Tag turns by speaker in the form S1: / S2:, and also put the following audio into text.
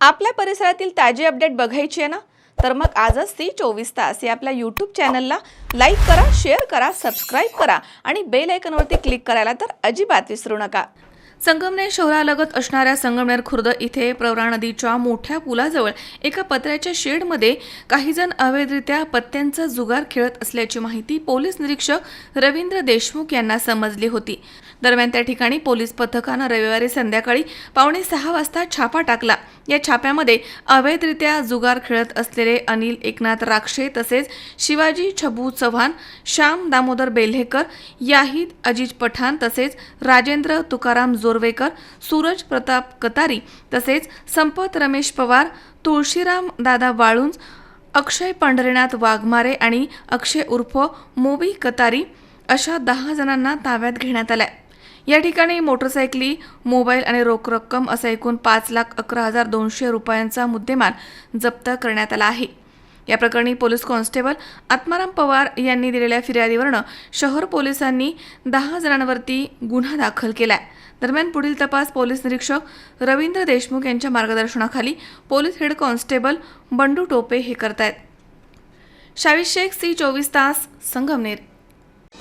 S1: आपल्या परिसरातील ताजी अपडेट बघायची आहे ना? तर मग आजच ती चोवीस तास या आपल्या यूट्यूब चॅनलला लाईक करा शेअर करा सबस्क्राईब करा आणि बेल आयकनवरती क्लिक करायला तर अजिबात विसरू नका. संगमनेर शहरालगत असणाऱ्या संगमनेर खुर्द इथे प्रवरा नदीच्या मोठ्या पुलाजवळ एका पत्र्याच्या शेडमध्ये काहीजण अवैधरित्या पत्त्यांचा जुगार खेळत असल्याची माहिती पोलीस निरीक्षक रवींद्र देशमुख यांना समजली होती. दरम्यान त्या ठिकाणी पोलीस पथकानं रविवारी संध्याकाळी पावणे सहा वाजता छापा टाकला. या छाप्यामध्ये अवैधरित्या जुगार खेळत असलेले अनिल एकनाथ राक्षे तसेच शिवाजी छबू चव्हाण श्याम दामोदर बेल्हेकर याहिद अजिज पठाण तसेच राजेंद्र तुकाराम जोरवेकर सूरज प्रताप कतारी तसेच संपत रमेश पवार तुळशीराम दादा वाळुंज अक्षय पंढरीनाथ वाघमारे आणि अक्षय उर्फ मोबी कतारी अशा दहा जणांना ताब्यात घेण्यात आल्या. या ठिकाणी मोटरसायकली मोबाईल आणि रोख रक्कम असा एकूण पाच लाख अकरा हजार दोनशे रुपयांचा मुद्देमाल जप्त करण्यात आला आहे. या प्रकरणी पोलीस कॉन्स्टेबल आत्माराम पवार यांनी दिलेल्या फिर्यादीवरनं शहर पोलिसांनी दहा जणांवरती गुन्हा दाखल केलाय. दरम्यान पुढील तपास पोलीस निरीक्षक रवींद्र देशमुख यांच्या मार्गदर्शनाखाली police head constable Bandu Tope हे करतायत. शावी शेख सी चोवीस तास Sangamner